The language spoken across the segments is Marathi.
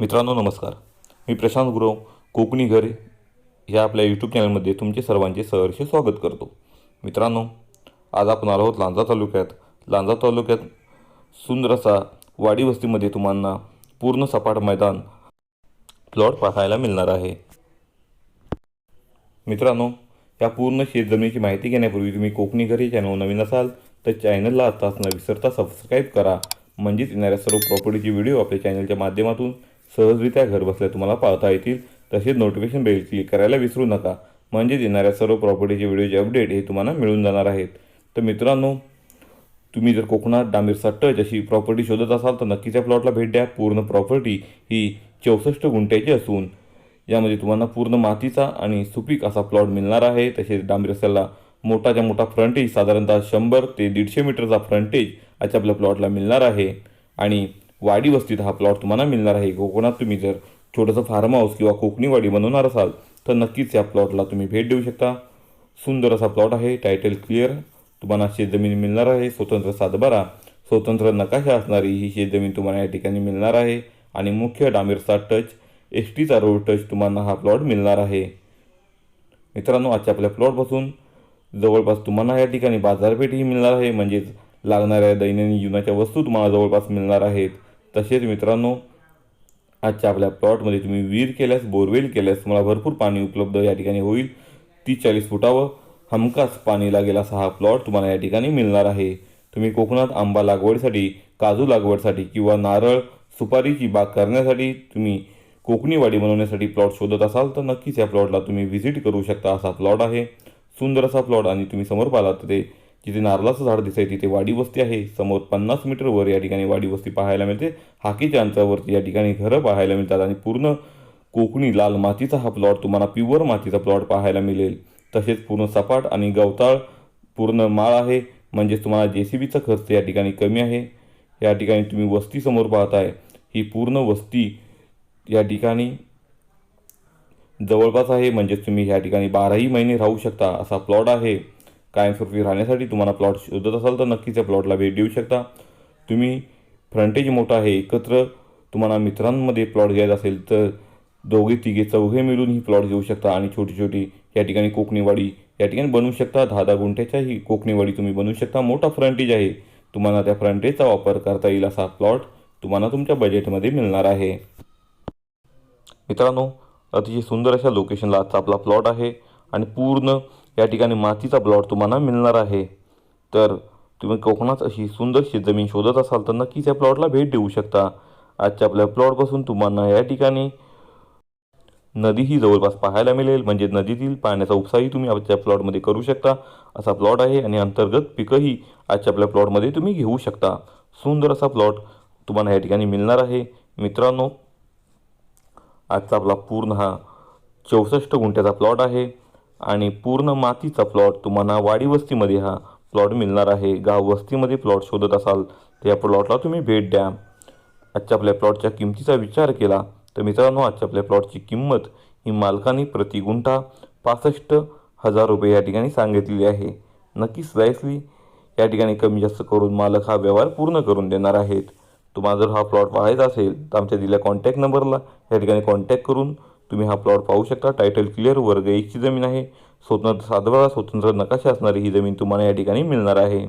मित्रांनो नमस्कार. मी प्रशांत गुरव कोकणी घर ह्या आपल्या यूट्यूब चॅनलमध्ये तुमचे सर्वांचे सहर्ष स्वागत करतो. मित्रांनो आज आपण आलो आहोत लांजा तालुक्यात. लांजा तालुक्यात सुंदर असा वाडी वस्तीमध्ये तुम्हाला पूर्ण सपाट मैदान प्लॉट पाहायला मिळणार आहे. मित्रांनो या पूर्ण शेतजमिनीची माहिती घेण्यापूर्वी तुम्ही कोकणी घरी चॅनल नवीन असाल तर चॅनलला आता न विसरता सबस्क्राईब करा. म्हणजेच येणाऱ्या सर्व प्रॉपर्टीचे व्हिडिओ आपल्या चॅनलच्या माध्यमातून सहजरित्या घरबसल्या तुम्हाला पाहता येतील तसेच नोटिफिकेशन बेल क्लिक करायला विसरू नका. म्हणजेच येणाऱ्या सर्व प्रॉपर्टीचे व्हिडिओचे अपडेट हे तुम्हाला मिळून जाणार आहेत. तर मित्रांनो तुम्ही जर कोकणात डांबीरचा टच अशी प्रॉपर्टी शोधत असाल तर नक्कीच या प्लॉटला भेट द्या. पूर्ण प्रॉपर्टी ही चौसष्ट गुंठ्याची असून यामध्ये तुम्हाला पूर्ण मातीचा आणि सुपीक असा प्लॉट मिळणार आहे. तसेच डांबीरसाला मोठाच्या मोठा फ्रंटेज साधारणतः शंभर ते दीडशे मीटरचा फ्रंटेज अशा आपल्या प्लॉटला मिळणार आहे. आणि वाडी वस्तीत हा प्लॉट तुम्हाला मिळणार आहे. कोकणात तुम्ही जर छोटंसं फार्म हाऊस किंवा कोकणी वाडी बनवणार असाल तर नक्कीच या प्लॉटला तुम्ही भेट देऊ शकता. सुंदर असा प्लॉट आहे. टायटल क्लिअर तुम्हाला शेतजमीन मिळणार आहे. स्वतंत्र सातबारा. स्वतंत्र नकाशा असणारी ही शेतजमीन तुम्हाला या ठिकाणी मिळणार आहे. आणि मुख्य डांबीरचा टच एस टीचा रोड टच तुम्हाला हा प्लॉट मिळणार आहे. मित्रांनो आजच्या आपल्या प्लॉटपासून जवळपास तुम्हाला या ठिकाणी बाजारपेठही मिळणार आहे. म्हणजेच लागणाऱ्या दैनंदिन जीवनाच्या वस्तू तुम्हाला जवळपास मिळणार आहेत. तसेच मित्रांनो आजच्या आपल्या प्लॉटमध्ये तुम्ही विहीर केल्यास बोरवेल केल्यास तुम्हाला भरपूर पाणी उपलब्ध या ठिकाणी होईल. तीस चाळीस फुटावर हमखास पाणी लागेल असा हा प्लॉट तुम्हाला या ठिकाणी मिळणार आहे. तुम्ही कोकणात आंबा लागवडीसाठी काजू लागवडीसाठी किंवा नारळ सुपारीची बाग करण्यासाठी तुम्ही कोकणी वाडी बनवण्यासाठी प्लॉट शोधत असाल तर नक्कीच या प्लॉटला तुम्ही व्हिजिट करू शकता असा प्लॉट आहे. सुंदर असा प्लॉट आणि तुम्ही समोर पाहिलात तर ते जिथे नारळाचं झाड दिसतंय तिथे वाडी वस्ती आहे. समोर पन्नास मीटरवर या ठिकाणी वाडी वस्ती पाहायला मिळते. हाकीच्या अंतरावरती या ठिकाणी घरं पाहायला मिळतात आणि पूर्ण कोकणी लाल मातीचा हा प्लॉट तुम्हाला प्युअर मातीचा प्लॉट पाहायला मिळेल. तसेच पूर्ण सपाट आणि गवताळ पूर्ण माळ आहे. म्हणजेच तुम्हाला जे सी बीचा खर्च या ठिकाणी कमी आहे. या ठिकाणी तुम्ही वस्ती समोर पाहताय. ही पूर्ण वस्ती या ठिकाणी जवळपास आहे. म्हणजेच तुम्ही या ठिकाणी बाराही महिने राहू शकता असा प्लॉट आहे. कायमस्वरूपी राहण्यासाठी तुम्हाला प्लॉट शोधत असाल तर नक्कीच या प्लॉटला भेट देऊ शकता. तुम्ही फ्रंटेज मोठा आहे एकत्र तुम्हाला मित्रांमध्ये प्लॉट घ्यायचा असेल तर दोघे तिघे चौघे मिळून ही प्लॉट घेऊ शकता आणि छोटी छोटी या ठिकाणी कोकणीवाडी या ठिकाणी बनवू शकता. दहा दहा गुंठ्याच्या ही कोकणीवाडी तुम्ही बनवू शकता. मोठा फ्रंटेज आहे. तुम्हाला त्या फ्रंटेजचा वापर करता येईल असा प्लॉट तुम्हाला तुमच्या बजेटमध्ये मिळणार आहे. मित्रांनो अतिशय सुंदर अशा लोकेशनला आजचा आपला प्लॉट आहे आणि पूर्ण या ठिकाणी मातीचा प्लॉट तुम्हाला मिळणार आहे. तर तुम्ही कोकणात अशी सुंदर शेतजमीन शोधत असाल तर नक्कीच या प्लॉटला भेट देऊ शकता. आजच्या आपल्या प्लॉटपासून तुम्हाला या ठिकाणी नदीही जवळपास पाहायला मिळेल. म्हणजे नदीतील पाण्याचा उपसाही तुम्ही आजच्या प्लॉटमध्ये करू शकता. असा प्लॉट आहे आणि अंतर्गत पिकंही आजच्या आपल्या प्लॉटमध्ये तुम्ही घेऊ शकता. सुंदर असा प्लॉट तुम्हाला या ठिकाणी मिळणार आहे. मित्रांनो आजचा आपला पूर्ण हा चौसष्ट गुंठ्याचा प्लॉट आहे. आणि पूर्ण मातीचा प्लॉट तुम्हाला वाडी वस्तीमध्ये हा प्लॉट मिळणार आहे. गाव वस्तीमध्ये प्लॉट शोधत असाल तर या प्लॉटला तुम्ही भेट द्या. आजच्या आपल्या प्लॉटच्या किमतीचा विचार केला तर मित्रांनो आजच्या आपल्या प्लॉटची किंमत ही मालकाने प्रति गुंठा पासष्ट हजार रुपये या ठिकाणी सांगितलेली आहे. नक्कीच स्लायसली या ठिकाणी कमी जास्त करून मालक हा व्यवहार पूर्ण करून देणार आहेत. तुम्हाला जर हा प्लॉट पाहायचा असेल तर आमच्या दिल्या कॉन्टॅक्ट नंबरला या ठिकाणी कॉन्टॅक्ट करून तुम्ही हा प्लॉट पाहू शकता. टायटल क्लिअर वर्ग एकची जमीन आहे. स्वतंत्र सातबारा स्वतंत्र नकाशा असणारी ही जमीन तुम्हाला या ठिकाणी मिळणार आहे.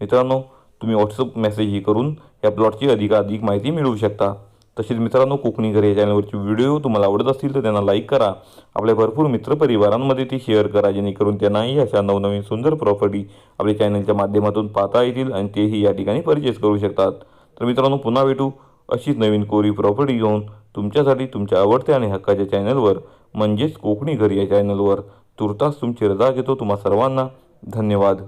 मित्रांनो तुम्ही व्हॉट्सअप मेसेजही करून या प्लॉटची अधिकाधिक माहिती मिळवू शकता. तसेच मित्रांनो कोकणी घरे या चॅनलवरचे व्हिडिओ तुम्हाला आवडत असतील तर त्यांना लाईक करा. आपल्या भरपूर मित्रपरिवारांमध्ये ती शेअर करा जेणेकरून त्यांनाही अशा नवनवीन सुंदर प्रॉपर्टी आपल्या चॅनलच्या माध्यमातून पाहता येतील आणि तेही या ठिकाणी परचेस करू शकतात. तर मित्रांनो पुन्हा भेटू. अशीच नवीन कोरी प्रॉपर्टी घेऊन तुमच्यासाठी तुमच्या आवडत्या आणि हक्काच्या चॅनलवर म्हणजेच कोकणी घर या चॅनलवर तुर्तास तुमची रजा घेतो तुम्हा सर्वांना. धन्यवाद.